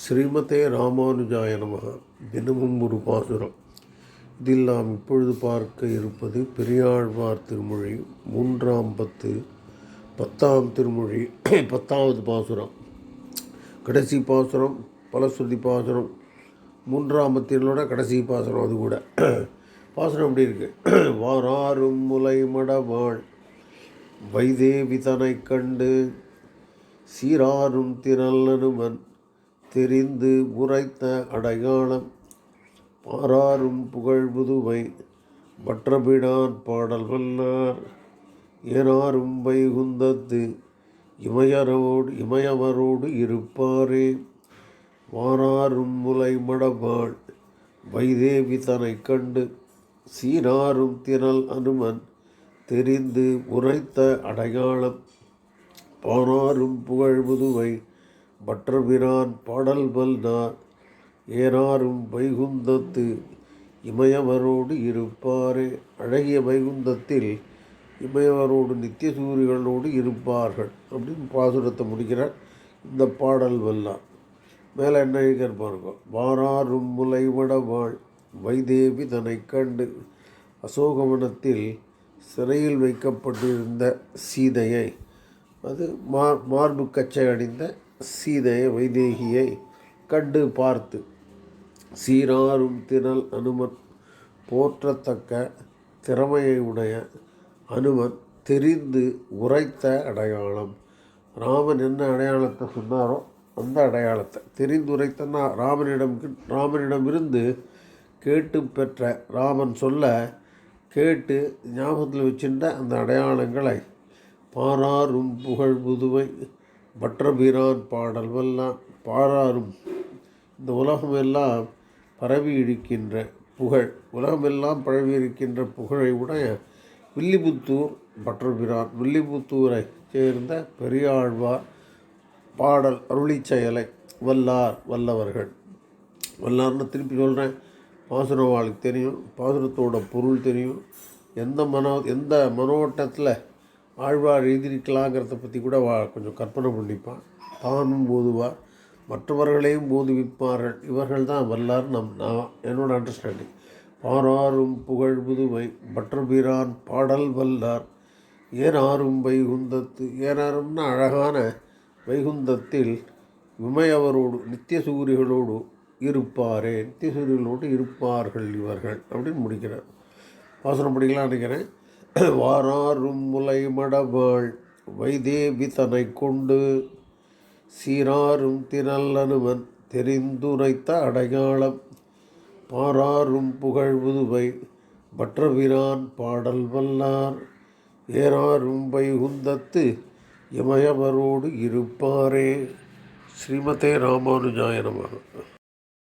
ஸ்ரீமதே ராமானுஜாய நமக. தினமும் ஒரு பாசுரம். இதில் நாம் இப்பொழுது பார்க்க இருப்பது பெரியாழ்வார் திருமொழி மூன்றாம் பத்து பத்தாம் திருமொழி பத்தாவது பாசுரம். கடைசி பாசுரம் பலஸ்ருதி பாசுரம். மூன்றாம் பத்தினோட கடைசி பாசுரம் அது கூட. பாசுரம் எப்படி இருக்கு? வாராறும் முலை மடவாள் வைதேவி தனை கண்டு சீராரும் திரல்லனுமன் தெரிந்து உரைத்த அடையாளம். பாராரும் புகழ்புதுவை மற்றபிடான் பாடல் வல்லார். ஏனாரும் வைகுந்தத்து இமயரோடு இமயவரோடு இருப்பாரே. வாராரும் முலை மடபாள் வைதேவி தனை கண்டு. சீராரும் திரள் அனுமன் தெரிந்து உரைத்த அடையாளம். பாராரும் புகழ்புதுவை பற்றபிரான் பாடல் வல்லார் ஏறாரும் வைகுந்தத்து இமயவரோடு இருப்பாரே. அழகிய வைகுந்தத்தில் இமயவரோடு நித்திய சூரியர்களோடு இருப்பார்கள் அப்படின்னு பாசுரத்தை முடிக்கிறார் இந்த பாடல் வல்லார் மேலே என்ன எழுதியிருக்கார் பாருங்க வாராரும் முலைவட வாழ் வைதேவி தன்னை கண்டு அசோகவனத்தில் சிறையில் வைக்கப்பட்டிருந்த சீதையை. அது மா மார்பு கச்சை அணிந்த சீதைய வைதேகியை கண்டு பார்த்து சீராரும் திரள் அனுமன் போற்றத்தக்க திறமையை உடைய அனுமன் தெரிந்து உரைத்த அடையாளம். ராமன் என்ன அடையாளத்தை சொன்னாரோ அந்த அடையாளத்தை தெரிந்து உரைத்தன்னா ராமனிடம் ராமனிடமிருந்து கேட்டு பெற்ற ராமன் சொல்ல கேட்டு ஞாபகத்தில் வச்சிருந்த அந்த அடையாளங்களை பாராரும் புகழ் புதுவை மற்ற வீரான் பாடல் வல்லாம் பாராரும். இந்த உலகமெல்லாம் பரவி இருக்கின்ற புகழ் உலகமெல்லாம் பரவி இருக்கின்ற புகழை உடைய வில்லிபுத்தூர் பற்றபிரான். வில்லிபுத்தூரை சேர்ந்த பெரியாழ்வார் பாடல் அருளி செயலை வல்லார் வல்லவர்கள். வல்லார்னு திருப்பி சொல்கிறேன் பாசுரவாளுக்கு தெரியும் பாசுரத்தோட பொருள் தெரியும். எந்த மனோ எந்த மனோட்டத்தில் ஆழ்வார் எழுதியிருக்கலாங்கிறத பற்றி கூட வா கொஞ்சம் கற்பனை பண்ணிப்பான். தானும் போதுவார் மற்றவர்களையும் போதுவிப்பார்கள் இவர்கள் தான் வல்லார் நம் நான் என்னோட அண்டர்ஸ்டாண்டிங் பாராரும் புகழ் புதுவை பற்றபிரான் பாடல் வல்லார். ஏனாரும் வைகுந்தத்து ஏனாரும்னா அழகான வைகுந்தத்தில் விமயவரோடு நித்திய சூரிகளோடு இருப்பாரே. நித்திய சூரியர்களோடு இருப்பார்கள் இவர்கள் அப்படின்னு முடிக்கிறார். வாசனம் படிக்கலாம் நினைக்கிறேன். வாராரும் முலை மடவாள் வைதேவி தனை கொண்டு சீராரும் திரல்லனுவன் தெரிந்துரைத்த அடையாளம் பாராரும் புகழ் புதுவை மற்றவிரான் பாடல் வல்லார். ஏறாரும் வைகுந்தத்து இமயவரோடு இருப்பாரே. ஸ்ரீமதே ராமானுஜாயனமாக